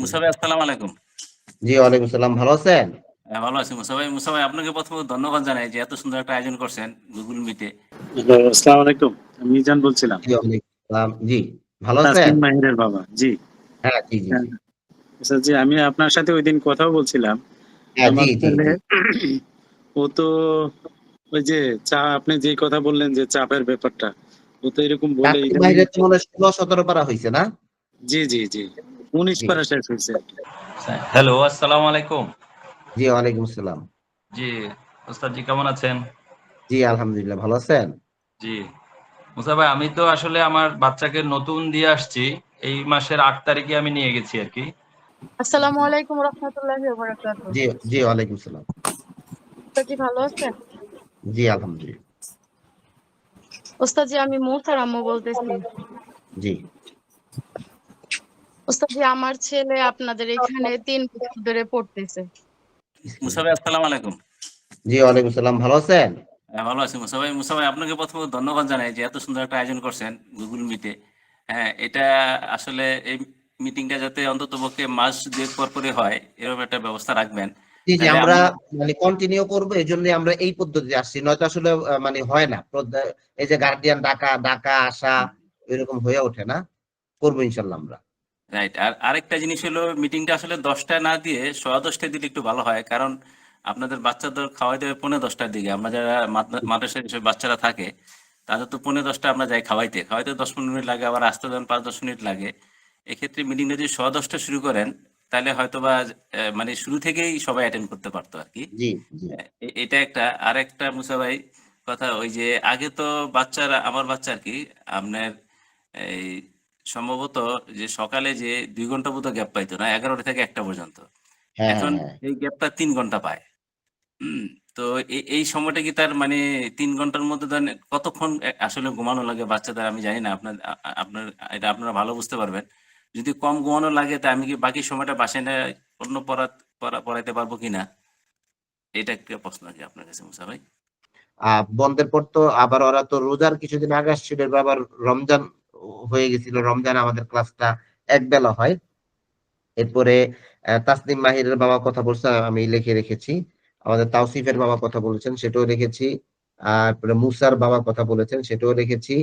মুসা আসসালামু আলাইকুম। জি ওয়ালাইকুম সালাম ভালো আছেন? হ্যাঁ, ভালো আছি মুসা ভাই মুসা ভাই আপনাকে প্রথমে ধন্যবাদ জানাই যে এত সুন্দর একটা আয়োজন করছেন গুগল মিটে। আসসালামু আলাইকুম আমি মিজান বলছিলাম। জি ভালো আছেন? মাহিরের বাবা জি। হ্যাঁ জি। আচ্ছা জি আমি আপনার সাথে ওই দিন কথাও বলছিলাম। হ্যাঁ। ও তো ওই যে চা আপনি যে কথা বললেন যে চাপের ব্যাপারটা ও তো এরকম বলে ষোলো সতেরো পারা হয়েছে না? জি জি জি। উনিশ পারা শেষ হয়েছে। হ্যালো আসসালামু আলাইকুম। জি ওয়ালাইকুম সালাম জি ওস্তাদ জি কেমন আছেন? জি আলহামদুলিল্লাহ ভালো আছেন? জি। মুসা ভাই আমি তো আসলে আমার বাচ্চাকে নতুন দিয়ে আসছি। এই মাসের আট তারিখে আমি নিয়ে গেছি আর কি। আসসালামু আলাইকুম রহমতুল্লাহি ওয়া বারাকাতুহু। জি জি ওয়ালাইকুম সালাম তো কি ভালো আছেন? জি আলহামদুলিল্লাহ। ওস্তাদ জি আমি মুসার আম্মু বলতেছি। জি। ওস্তাদ আমার ছেলে আপনাদের এখানে তিন বছর ধরে পড়তেছে। মুসাভাই আসসালামু আলাইকুম। জি ওয়ালাইকুম সালাম ভালো আছেন? হ্যাঁ, ভালো আছি আপনাকে প্রথমে ধন্যবাদ জানাই যে এত সুন্দর একটা আয়োজন করছেন গুগল মিটে। হ্যাঁ এটা আসলে এই মিটিংটা যাতে অন্তত পক্ষে মাস দুয়েক পর পরে হয় এরকম একটা ব্যবস্থা রাখবেন। জি জি আমরা মানে কন্টিনিউ করব এই জন্য আমরা এই পদ্ধতি আসছি। নয়তো আসলে মানে হয় না। এই যে গার্ডিয়ান ডাকা ডাকা আসা এরকম হয়ে ওঠে না। করব ইনশাল্লাহ আমরা। রাইট আর আরেকটা জিনিস হলো মিটিংটা আসলে দশটায় না দিয়ে সোয়া দশটায় দিলে একটু ভালো হয়। কারণ আপনাদের বাচ্চাদের খাওয়াই দেবে পৌনে দশটার দিকে। আমরা যারা মাদ্রা- মাদ্রাসায় যেসব বাচ্চারা থাকে তাদের তো পৌনে দশটা আমরা যাই খাওয়াইতে। খাওয়াইতে দশ পনেরো মিনিট লাগে আবার আসতে দেন পাঁচ দশ মিনিট লাগে। এক্ষেত্রে মিটিংটা যদি সোয়া দশটা শুরু করেন তাহলে হয়তো বা মানে শুরু থেকেই সবাই অ্যাটেন্ড করতে পারতো আর কি এটা একটা। আর একটা মুসা ভাই কথা ওই যে আগে তো বাচ্চারা আমার বাচ্চা আর কি আপনার এই সম্ভবত যে সকালে যে দুই ঘণ্টা মতো গ্যাপ পাইতো না এগারোটা থেকে একটা পর্যন্ত। হ্যাঁ এখন হ্যাঁ। এই গ্যাপটা তিন ঘণ্টা পায়। তো এই সময়টা কি তার মানে তিন ঘণ্টার মধ্যে ধরেন কতক্ষণ আসলে ঘুমানো লাগে বাচ্চাদের আমি জানি না আপনার আপনার এটা আপনারা ভালো বুঝতে পারবেন। যদি কম ঘুমানো লাগে তা আমি কি বাকি সময়টা বাসায় না অন্য পড়া পড়া- পড়াইতে পারব কিনা এটা একটা প্রশ্ন আর কি আপনার কাছে মুসা ভাই? বন্ধের পর তো আবার ওরা তো রোজার কিছুদিন আগে আসছিল আবার রমজান হয়ে গেছিল, রমজান আমাদের ক্লাসটা এক বেলা হয়। এরপরে তাসনিম মাহিরের বাবা কথা বলছে, আমি লিখে রেখেছি। আমাদের তাওসিফের বাবা কথা বলেছেন, সেটাও রেখেছি। আর মুসার বাবা কথা বলেছেন, সেটাও রেখেছি।